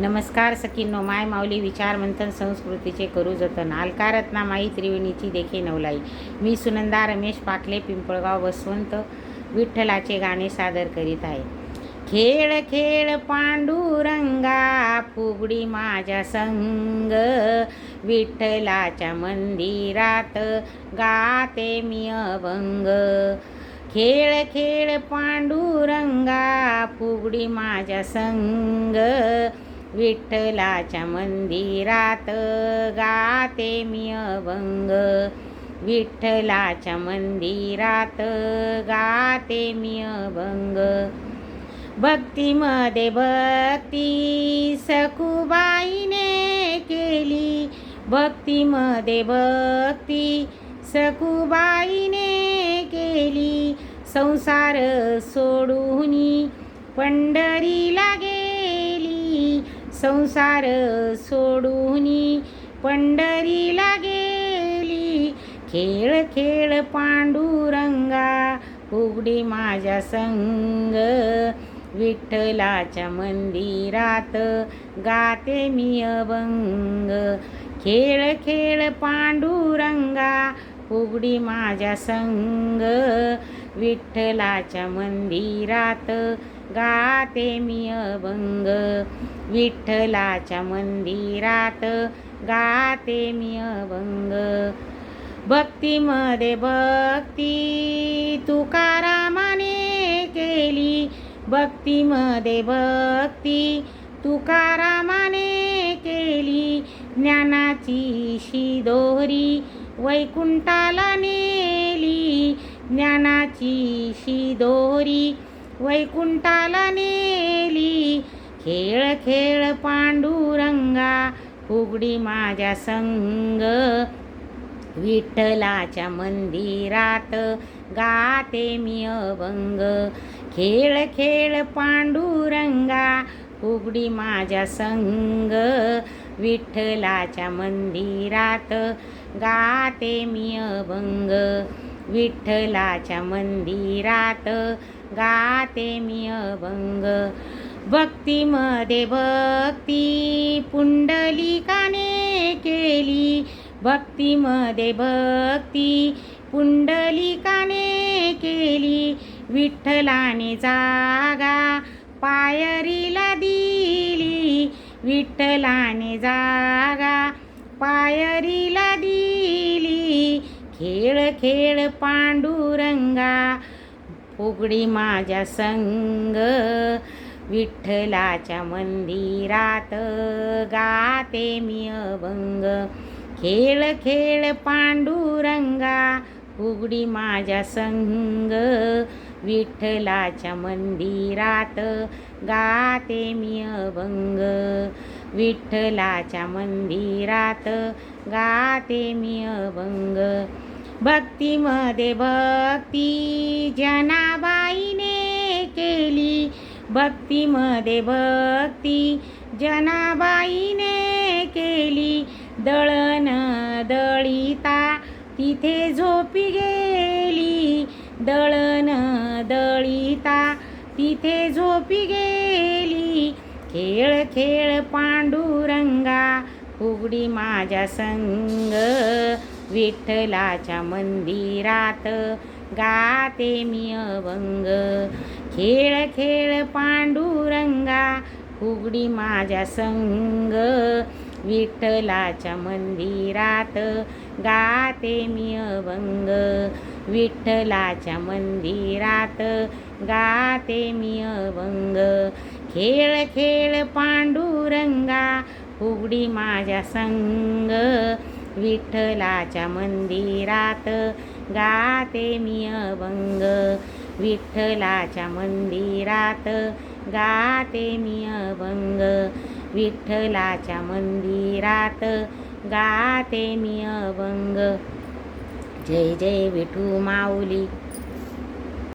नमस्कार सखींनो माय माऊली विचार मंथन संस्कृतीचे करू जतन. अलकारत्ना माई त्रिवेणीची देखे नवलाई. मी सुनंदा रमेश पाटले पिंपळगाव वसवंत विठ्ठलाचे गाणे सादर करीत आहे. खेळ खेळ पांडुरंगा फुगडी माझ्या संग. विठ्ठलाच्या मंदिरात गाते मी अभंग. खेळ खेळ पांडुरंगा फुगडी माझ्या संग. विठ्ठलाच्या मंदिरात गाते मी अभंग. विठ्ठलाच्या मंदिरात गाते मी अभंग. भक्तीमध्ये भक्ती सखुबाईने केली. भक्तीमध्ये भक्ती सखुबाईने केली. संसार सोडूनी पंढरीला गेली संसार सोडूनी पंढरीला गेली खेळ खेळ पांडुरंगा उघडी माझ्या संग. विठ्ठलाच्या मंदिरात गाते मी अभंग. खेळ खेळ पांडुरंगा उघडी माझ्या संग. विठ्ठलाच्या मंदिरात गाते मी अभंग. विठ्ठलाच्या मंदिरात गाते मी अभंग. भक्तीमध्ये भक्ती तुकारामाने केली. भक्तीमध्ये भक्ती तुकारामाने केली. ज्ञानाची शिदोरी वैकुंठाला नेली. ज्ञानाची शिदोरी वैकुंठाला नेली. खेळ खेळ पांडुरंगा फुगडी माझ्या संग. विठ्ठलाच्या मंदिरात गाते मी अभंग. खेळ खेळ पांडुरंगा फुगडी माझ्या संग. विठ्ठलाच्या मंदिरात गाते मी अभंग. विठ्ठलाच्या मंदिरात गाते मी अभंग. भक्तीमध्ये भक्ती पुंडलिकाने केली. भक्तीमध्ये भक्ती पुंडलिकाने केली. विठ्ठलाने जागा पायरीला दिली. विठ्ठलाने जागा पायरीला दिली. खेळ खेळ पांडुरंगा फुगडी माझ्या संग. विठ्ठलाच्या मंदिरात गाते मी अभंग. खेळ खेळ पांडुरंगा उघडी माझ्या संग. विठ्ठलाच्या मंदिरात गाते मी अभंग. विठ्ठलाच्या मंदिरात गाते मी अभंग. भक्तीमध्ये भक्ती जनाबाईने केली. भक्तीमध्ये भक्ती जनाबाईने केली. दळण दळिता तिथे झोपी गेली. दळण दळिता तिथे झोपी गेली. खेळ खेळ पांडुरंगा उघडी माझ्या संग. विठ्ठलाच्या मंदिरात गाते मी अभंग. खेळ खेळ पांडुरंगा फुगडी माझ्या संग. विठ्ठलाच्या मंदिरात गाते मी अभंग. विठ्ठलाच्या मंदिरात गाते मी अभंग. खेळ खेळ पांडुरंगा फुगडी माझ्या संग. विठ्ठलाच्या मंदिरात गाते मी अभंग. विठ्ठलाच्या मंदिरात गाते मी अभंग. विठ्ठलाच्या मंदिरात गाते मी अभंग. जय जय विठू माऊली.